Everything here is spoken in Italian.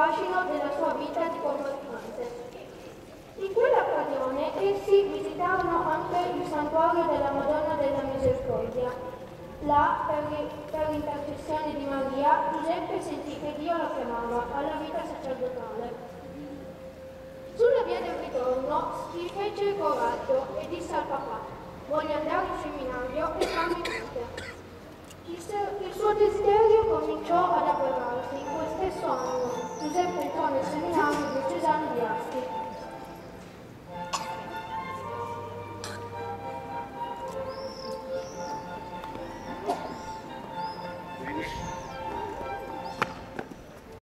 fascino della sua vita di combattente. In quell'occasione essi visitarono anche il santuario della Madonna della Misericordia. Là, per, l'intercessione di Maria, Giuseppe sentì che Dio lo chiamava